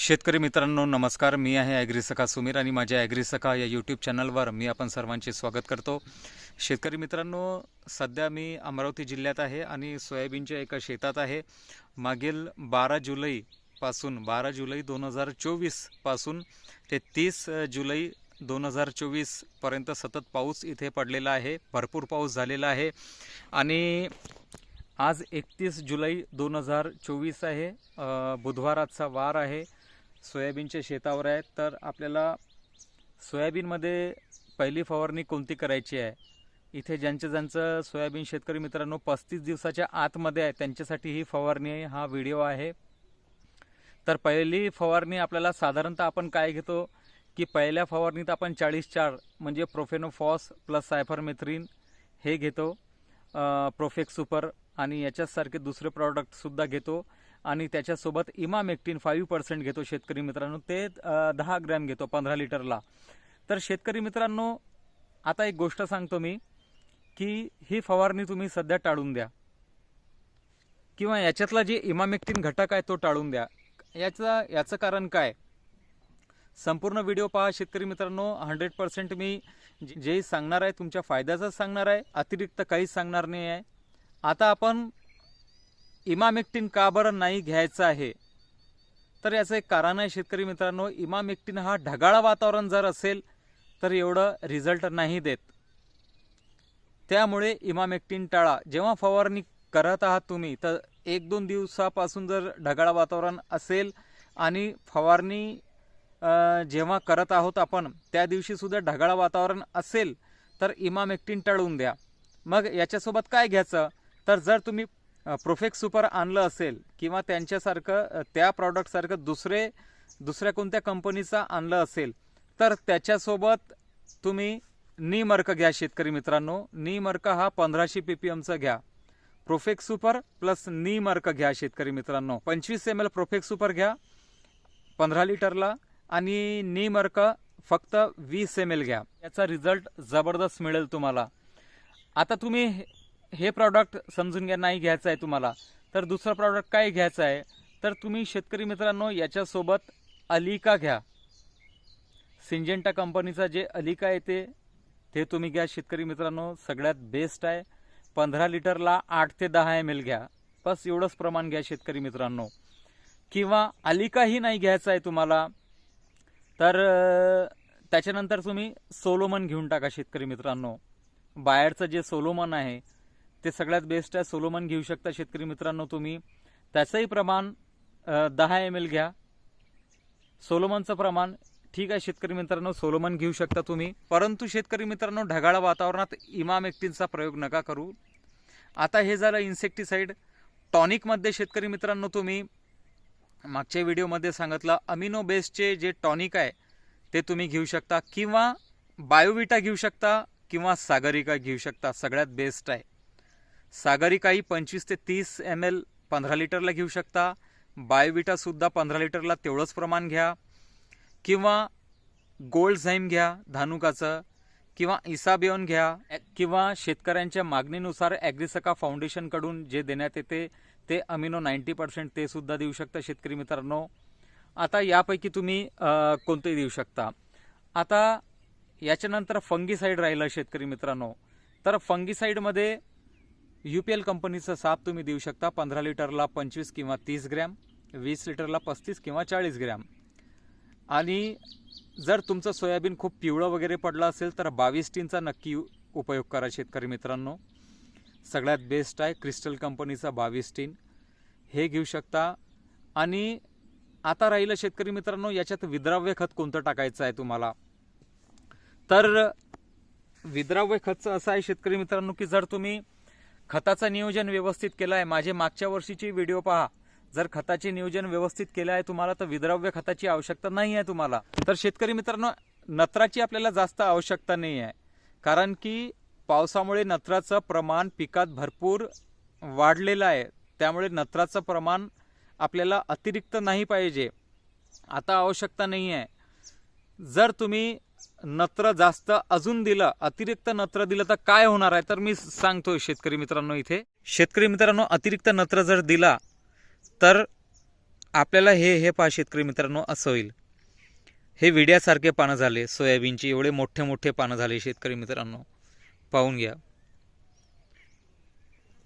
शेतकरी मित्रांनो नमस्कार. मी आहे ॲग्रीसखा सुमीर आणि माझ्या ॲग्रीसखा या यूट्यूब चॅनलवर मी आपण सर्वांचे स्वागत करतो. शेतकरी मित्रांनो सध्या मी अमरावती जिल्ह्यात आहे आणि सोयाबीनच्या एका शेतात आहे. मागील बारा जुलैपासून बारा जुलै दोन हजार चोवीसपासून ते तीस जुलै दोन हजार चोवीसपर्यंत सतत पाऊस इथे पडलेला आहे. भरपूर पाऊस झालेला आहे. आणि आज एकतीस जुलै दोन हजार चोवीस आहे. बुधवाराचा वार आहे. सोयाबीनच्या शेतावर आहे तर आपल्याला सोयाबीनमध्ये पहिली फवारणी कोणती करायची आहे? इथे ज्यांचं ज्यांचं सोयाबीन शेतकरी मित्रांनो पस्तीस दिवसाच्या आतमध्ये आहे त्यांच्यासाठी ही फवारणी हा व्हिडिओ आहे. तर पहिली फवारणी आपल्याला साधारणतः आपण काय घेतो? की पहिल्या फवारणीत आपण चाळीस चार म्हणजे प्रोफेनोफॉस प्लस सायफरमेथ्रिन हे घेतो प्रोफेक्स सुपर आणि याच्याचसारखे दुसरे प्रॉडक्टसुद्धा घेतो. आणि त्याच्यासोबत इमामेक्टिन फाईव्ह पर्सेंट घेतो शेतकरी मित्रांनो. ते दहा ग्रॅम घेतो पंधरा लिटरला. तर शेतकरी मित्रांनो आता एक गोष्ट सांगतो मी की ही फवारणी तुम्ही सध्या टाळून द्या. किंवा याच्यातला जे इमामेक्टिन घटक आहे तो टाळून द्या. याचा याचं कारण काय? संपूर्ण व्हिडिओ पहा शेतकरी मित्रांनो हंड्रेड पर्सेंट मी जे जे सांगणार आहे तुमच्या फायद्याचंच सांगणार आहे अतिरिक्त काहीच सांगणार नाही आहे. आता आपण इमामेक्टिन का बरं नाही घ्यायचं आहे? तर याचं एक कारण आहे शेतकरी मित्रांनो इमामेक्टिन हा ढगाळ वातावरण जर असेल तर एवढं रिझल्ट नाही देत. त्यामुळे इमामेक्टिन टाळा. जेव्हा फवारणी करत आहात तुम्ही तर एक दोन दिवसापासून जर ढगाळ वातावरण असेल आणि फवारणी जेव्हा करत आहोत आपण त्या दिवशीसुद्धा ढगाळ वातावरण असेल तर इमामेक्टिन टाळून द्या. मग याच्यासोबत काय घ्यायचं? तर जर तुम्ही प्रोफेक्स सुपर आणलं असेल किंवा त्यांच्यासारखं त्या प्रॉडक्टसारखं दुसरे दुसऱ्या कोणत्या कंपनीचा आणलं असेल तर त्याच्यासोबत तुम्ही नीमर्क घ्या शेतकरी मित्रांनो. नीमर्क हा पंधराशे पी पी एमचा घ्या प्रोफेक्स सुपर प्लस नीमर्क घ्या शेतकरी मित्रांनो. पंचवीस एम एल प्रोफेक्स सुपर घ्या पंधरा लिटरला. आणि नीमर्क फक्त वीस एम एल घ्या. याचा रिझल्ट जबरदस्त मिळेल तुम्हाला. आता तुम्ही हे- प्रॉडक्ट समजून घ्या नाही घ्यायचं आहे तुम्हाला. तर दुसरं प्रॉडक्ट काय घ्यायचं आहे? तर तुम्ही शेतकरी मित्रांनो याच्यासोबत अलिका घ्या. सिंजेंटा कंपनीचा जे अलिका येते ते तुम्ही घ्या शेतकरी मित्रांनो. सगळ्यात बेस्ट आहे. पंधरा लिटरला आठ ते दहा एम एल घ्या. बस एवढंच प्रमाण घ्या शेतकरी मित्रांनो. किंवा अलिकाही नाही घ्यायचं आहे तुम्हाला तर त्याच्यानंतर तुम्ही सोलोमन घेऊन टाका शेतकरी मित्रांनो. बाहेरचं जे सोलोमन आहे ते सगळ्यात बेस्ट आहे. सोलोमन घेऊ शकता शेतकरी मित्रांनो तुम्ही. त्याचंही प्रमाण दहा एम एल घ्या. सोलोमनचं प्रमाण ठीक आहे शेतकरी मित्रांनो सोलोमन घेऊ शकता तुम्ही. परंतु शेतकरी मित्रांनो ढगाळ वातावरणात इमाम एक्टिनचा प्रयोग नका करू. आता हे झालं इन्सेक्टिसाईड टॉनिकमध्ये शेतकरी मित्रांनो तुम्ही मागच्या व्हिडिओमध्ये सांगितलं अमिनो बेसचे जे टॉनिक आहे ते तुम्ही घेऊ शकता. किंवा बायोविटा घेऊ शकता किंवा सागरिका घेऊ शकता. सगळ्यात बेस्ट आहे. सागरिकाही पंचवीस ते तीस एम एल पंधरा लिटरला घेऊ शकता. बायोविटासुद्धा पंधरा लिटरला तेवढंच प्रमाण घ्या. किंवा गोल्ड झाईम घ्या धानुकाचं किंवा इसाबिओन घ्या किंवा शेतकऱ्यांच्या मागणीनुसार ॲग्रिसका फाउंडेशनकडून जे देण्यात येते ते अमिनो नाईन्टी पर्सेंट ते सुद्धा देऊ शकता शेतकरी मित्रांनो. आता यापैकी तुम्ही कोणते देऊ शकता? आता याच्यानंतर फंगीसाईड राहिलं शेतकरी मित्रांनो. तर फंगीसाईडमध्ये यू पी एल कंपनीचं साप तुम्ही देऊ शकता. पंधरा लिटरला पंचवीस किंवा तीस ग्रॅम वीस लिटरला पस्तीस किंवा चाळीस ग्रॅम. आणि जर तुमचं सोयाबीन खूप पिवळं वगैरे पडलं असेल तर बावीस टीनचा नक्की उपयोग करा शेतकरी मित्रांनो. सगळ्यात बेस्ट आहे क्रिस्टल कंपनीचा बावीस टीन. हे घेऊ शकता. आणि आता राहिलं शेतकरी मित्रांनो याच्यात विद्राव्य खत कोणतं टाकायचं आहे तुम्हाला? तर विद्राव्य खतचं असं आहे शेतकरी मित्रांनो की जर तुम्ही खताचं नियोजन व्यवस्थित केलं आहे माझे मागच्या वर्षीची व्हिडिओ पहा. जर खताचे नियोजन व्यवस्थित केलं आहे तुम्हाला तर विद्राव्य खताची आवश्यकता नाही आहे तुम्हाला. तर शेतकरी मित्रांनो नत्राची आपल्याला जास्त आवश्यकता नाही आहे. कारण की पावसामुळे नत्राचं प्रमाण पिकात भरपूर वाढलेलं आहे. त्यामुळे नत्राचं प्रमाण आपल्याला अतिरिक्त नाही पाहिजे. आता आवश्यकता नाही आहे. जर तुम्ही नत्र जास्त अजून दिलं अतिरिक्त नत्र दिलं तर काय होणार आहे? तर मी सांगतोय शेतकरी मित्रांनो इथे. शेतकरी मित्रांनो अतिरिक्त नत्र जर दिला तर आपल्याला हे हे पहा शेतकरी मित्रांनो असं होईल. हे विड्यासारखे पानं झाले सोयाबीनचे एवढे मोठे मोठे पानं झाले शेतकरी मित्रांनो. पाहून घ्या.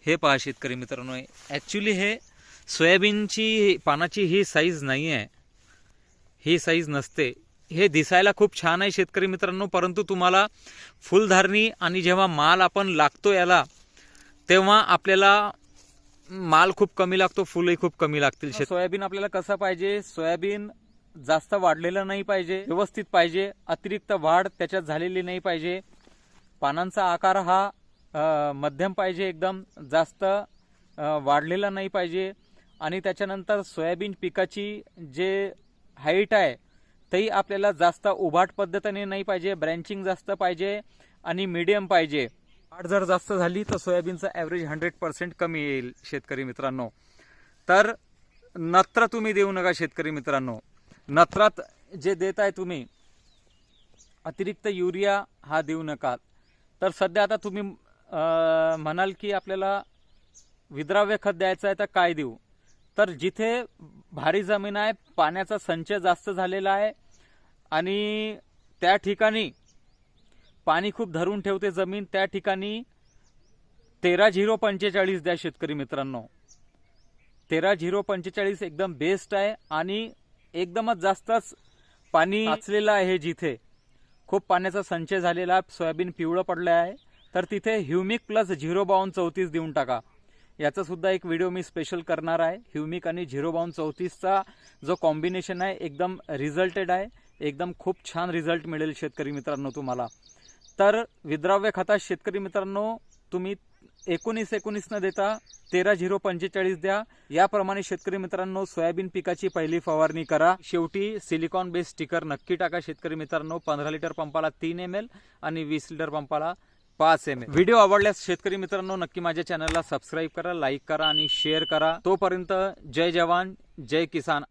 हे पहा शेतकरी मित्रांनो ॲक्च्युली हे सोयाबीनची पानाची ही साईज नाही आहे ही साईज नसते. हे दिसायला खूप छान आहे शेतकरी मित्रांनो परंतु तुम्हाला फुलधारणी आणि जेव्हा माल आपण लागतो याला तेव्हा आपल्याला माल खूप कमी लागतो फुलही खूप कमी लागतील. सोयाबीन आपल्याला कसं पाहिजे? सोयाबीन जास्त वाढलेलं नाही पाहिजे व्यवस्थित पाहिजे अतिरिक्त वाढ त्याच्यात झालेली नाही पाहिजे. पानांचा आकार हा मध्यम पाहिजे एकदम जास्त वाढलेला नाही पाहिजे. आणि त्याच्यानंतर सोयाबीन पिकाची जे हाईट आहे तेही आपल्याला जास्त उभाट पद्धतीने नाही पाहिजे ब्रँचिंग जास्त पाहिजे आणि मीडियम पाहिजे. वाढ जर जास्त झाली तर सोयाबीनचं ॲव्हरेज हंड्रेड पर्सेंट कमी येईल शेतकरी मित्रांनो. तर नत्र तुम्ही देऊ नका शेतकरी मित्रांनो. नत्रात जे देत आहे तुम्ही अतिरिक्त युरिया हा देऊ नका. तर सध्या आता तुम्ही म्हणाल की आपल्याला विद्राव्य खत द्यायचं आहे तर काय देऊ? तर जिथे भारी जमीन आहे पाण्याचा संचय जास्त झालेला आहे आणि त्या ठिकाणी पाणी खूप धरून ठेवते जमीन त्या ठिकाणी तेरा झिरो पंचेचाळीस द्या शेतकरी मित्रांनो. तेरा झिरो पंचेचाळीस एकदम बेस्ट आहे आणि एकदमच जास्तच पाणी वाचलेलं आहे जिथे. खूप पाण्याचा संचय झालेला आहे सोयाबीन पिवळं पडलं आहे. तर तिथे ह्युमिक प्लस झिरो बावन्न चौतीस देऊन टाका. याचा सुद्धा एक व्हिडिओ मी स्पेशल करणार आहे. ह्युमिक आणि झिरो बावन्न चौतीसचा जो कॉम्बिनेशन आहे एकदम रिझल्टेड आहे. एकदम खूप छान रिझल्ट मिळेल शेतकरी मित्रांनो तुम्हाला. तर विद्राव्य खतात शेतकरी मित्रांनो तुम्ही एकोणीस एकोणीस न देता तेरा झिरो पंचेचाळीस द्या. याप्रमाणे शेतकरी मित्रांनो सोयाबीन पिकाची पहिली फवारणी करा. शेवटी सिलिकॉन बेस स्टिकर नक्की टाका शेतकरी मित्रांनो. पंधरा लिटर पंपाला तीन एम एल आणि वीस लिटर पंपाला पाच एम एल व्हिडिओ आवडल्यास शेतकरी मित्रांनो नक्की माझ्या चॅनलला सबस्क्राईब करा लाईक करा आणि शेअर करा. तोपर्यंत जय जवान जय किसान.